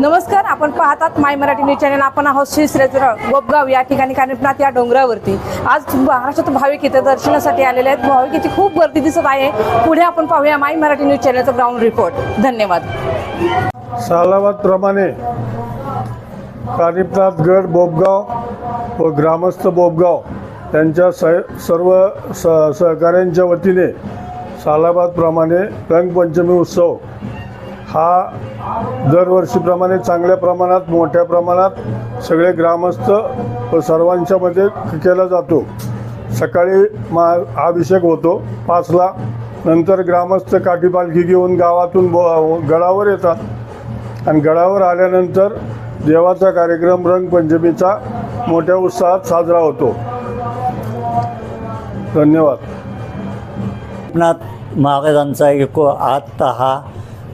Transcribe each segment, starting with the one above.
नमस्कार आपण पाहतात माय मराठी न्यूज चॅनल. आपण आहोत श्री श्रेत्र गोपगाव. या ठिकाणी कानिपनाथ या डोंगरावरती. आज महाराष्ट्रात भाविक इथे दर्शनासाठी आलेले आहेत. भाविकाची खूप गर्दी दिसत आहे. पुढे आपण पाहूया माय मराठी न्यूज चॅनलचा ग्राउंड रिपोर्ट धन्यवाद. सालावादप्रमाणे कानिपनाथ गड व ग्रामस्थ बोपगाव त्यांच्या सह सर्व स सहकाऱ्यांच्या वतीने सालाबादप्रमाणे रंगपंचमी उत्सव हा दरवर्षीप्रमाणे चांगल्या प्रमाणात मोठ्या प्रमाणात सगळे ग्रामस्थ व सर्वांच्यामध्ये केला जातो. सकाळी मा अभिषेक होतो पाचला. नंतर ग्रामस्थ काठीपालखी घेऊन गावातून बो गडावर येतात. आणि गडावर आल्यानंतर देवाचा कार्यक्रम रंगपंचमीचा मोठ्या उत्साहात साजरा होतो. धन्यवाद. नाथ महाराजांचा एको आत्ता हा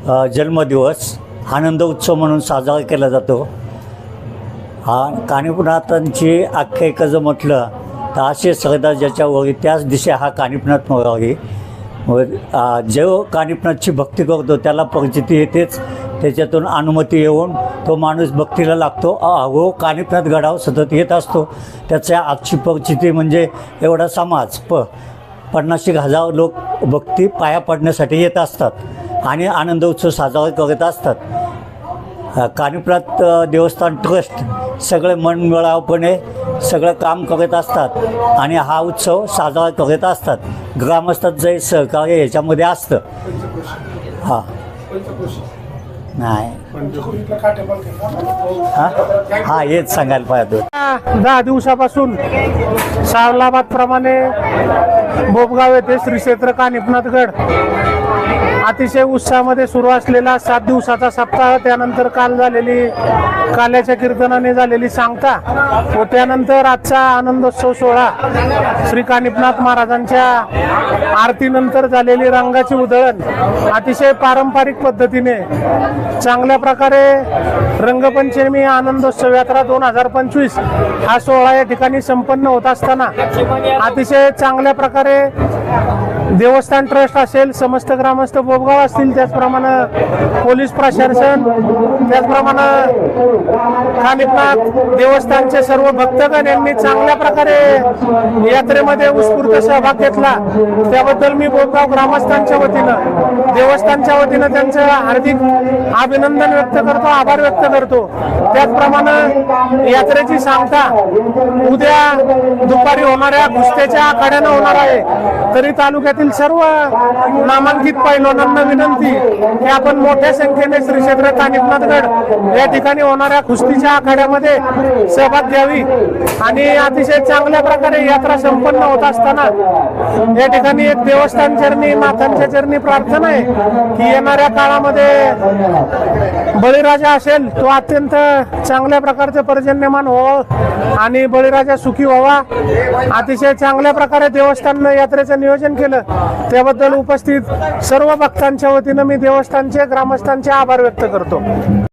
जन्मदिवस आनंद उत्सव म्हणून साजरा केला जातो. हा कानिपनाथांची आख्यायिका जर म्हटलं तर असे श्रद्धा ज्याच्यावर त्याच दिशा हा कानिपनाथ मोरावी व जो कानिपनाथची भक्ती करतो त्याला परिचिती येतेच. त्याच्यातून अनुमती येऊन तो माणूस भक्तीला लागतो. अहो हो कानिपनाथ गडावर सतत येत असतो. त्याच्या आजची परिस्थिती म्हणजे एवढा समाज. प पन्नास हजार लोक भक्ती पाया पडण्यासाठी येत असतात. आणि आनंद उत्सव साजरा करत असतात. कानिप्रात देवस्थान ट्रस्ट सगळे मनमिळावपणे सगळं काम करत असतात आणि हा उत्सव साजरा करत असतात. ग्रामस्थांचं सहकार्य याच्यामध्ये असतं. हां. नाही. हां? हां हेच सांगायला पाहिजे दहा दिवसापासून सावलाबाद प्रमाणे बोबगाव येथे श्री क्षेत्र कानिपनाथगड अतिशय उत्साहामध्ये सुरू असलेला सात दिवसाचा सप्ताह त्यानंतर काल झालेली काल्याच्या कीर्तनाने झालेली सांगता व त्यानंतर आजचा आनंदोत्सव सोहळा श्री कानिपनाथ महाराजांच्या आरतीनंतर झालेली रंगाची उधळण अतिशय पारंपरिक पद्धतीने चांगल्या प्रकारे रंगपंचमी आनंदोत्सव यात्रा दोन हजार पंचवीस हा सोहळा या ठिकाणी संपन्न होत असताना अतिशय चांगल्या प्रकारे देवस्थान ट्रस्ट असेल समस्त ग्रामस्थ बोबगाव असतील त्याचप्रमाणे पोलीस प्रशासन त्याचप्रमाणे कानिपनाथ देवस्थानचे सर्व भक्तगण यांनी चांगल्या प्रकारे यात्रेमध्ये उत्स्फूर्त सहभाग घेतला. त्याबद्दल मी बोबगाव ग्रामस्थांच्या वतीनं देवस्थानच्या वतीनं त्यांचं हार्दिक अभिनंदन व्यक्त करतो आभार व्यक्त करतो. त्याचप्रमाणे यात्रेची सांगता उद्या दुपारी होणाऱ्या कुस्त्याच्या आखाड्यानं होणार आहे. तरी तालुक्यातील सर्व नामांकित पैलवानांना विनंती की आपण मोठ्या संख्येने श्री क्षेत्र कानिपनाथगड या ठिकाणी होणाऱ्या कुस्तीच्या आखाड्यामध्ये सहभाग घ्यावी. आणि अतिशय चांगल्या प्रकारे यात्रा संपन्न होत असताना या ठिकाणी एक देवस्थान चरणी माथांच्या चरणी प्रार्थना आहे की येणाऱ्या काळामध्ये बळीराजा असेल तो अत्यंत चांगल्या प्रकारचे पर्जन्यमान व्हावं आणि बळीराजा सुखी व्हावा. अतिशय चांगल्या प्रकारे देवस्थान यात्रेचं नियोजन केलं. त्याबद्दल उपस्थित सर्व भक्तांच्या वतीनं मी देवस्थानचे ग्रामस्थांचे आभार व्यक्त करतो.